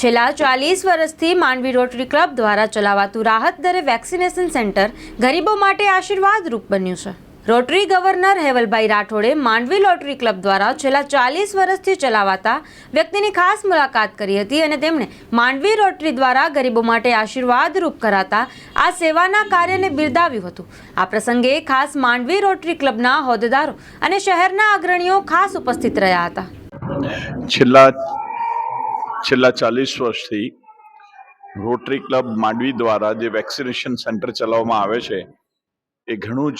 છેલ્લા ચાલીસ વર્ષથી માંડવી રોટરી ક્લબ દ્વારા ચલાવાતું રાહત દરે વેક્સિનેશન સેન્ટર ગરીબો માટે આશીર્વાદરૂપ બન્યું છે. રોટરી ગવર્નર હેવલભાઈ રાઠોડે માંડવી રોટરી ક્લબ દ્વારા છેલ્લા ચાલીસ વર્ષથી ચલાવાતા વ્યક્તિની ખાસ મુલાકાત કરી હતી અને તેમણે માંડવી રોટરી દ્વારા ગરીબો માટે આશીર્વાદરૂપ કરાતા આ સેવાના કાર્યને બિરદાવ્યું હતું. આ પ્રસંગે ખાસ માંડવી રોટરી ક્લબના હોદ્દેદારો અને શહેરના અગ્રણીઓ ખાસ ઉપસ્થિત રહ્યા હતા. છેલ્લા છેલ્લા ચાલીસ વર્ષથી રોટરી ક્લબ માંડવી દ્વારા જે વેક્સિનેશન સેન્ટર ચલાવવામાં આવે છે, એ ઘણું જ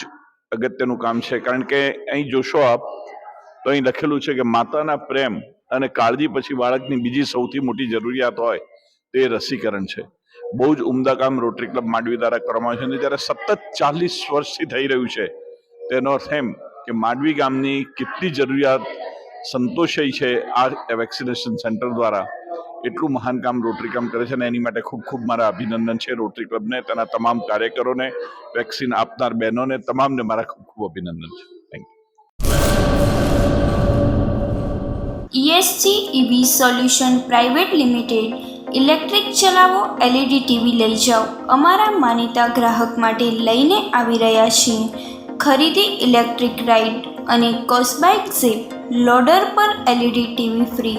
અગત્યનું કામ છે. કારણ કે અહીં જોશો આપ, તો અહીં લખેલું છે કે માતાના પ્રેમ અને કાળજી પછી બાળકની બીજી સૌથી મોટી જરૂરિયાત હોય, તે રસીકરણ છે. બહુ જ ઉમદા કામ રોટરી ક્લબ માંડવી દ્વારા કરવામાં આવે છે. અને જ્યારે સતત ચાલીસ વર્ષથી થઈ રહ્યું છે તેનો અર્થ એમ કે માંડવી ગામની કેટલી જરૂરિયાત સંતોષાઈ છે આ વેક્સિનેશન સેન્ટર દ્વારા. એટલું મહાન કામ રોટરી કામ કરે છે અને એની માટે ખૂબ ખૂબ મારા અભિનંદન છે રોટરી ક્લબને, તેના તમામ કાર્યકરોને, વેક્સિન આપનાર બહેનોને, તમામને મારા ખૂબ ખૂબ અભિનંદન છે. Thank you ESC EV solution private limited electric ચલાવો એલઈડી ટીવી લઈ જાઓ. અમારા માનીતા ગ્રાહક માટે લઈને આવી રહ્યા છીએ. ખરીદી ઇલેક્ટ્રિક રાઇડ અને કોસ્બાઇક ઝીપ લોડર પર એલઈડી ટીવી ફ્રી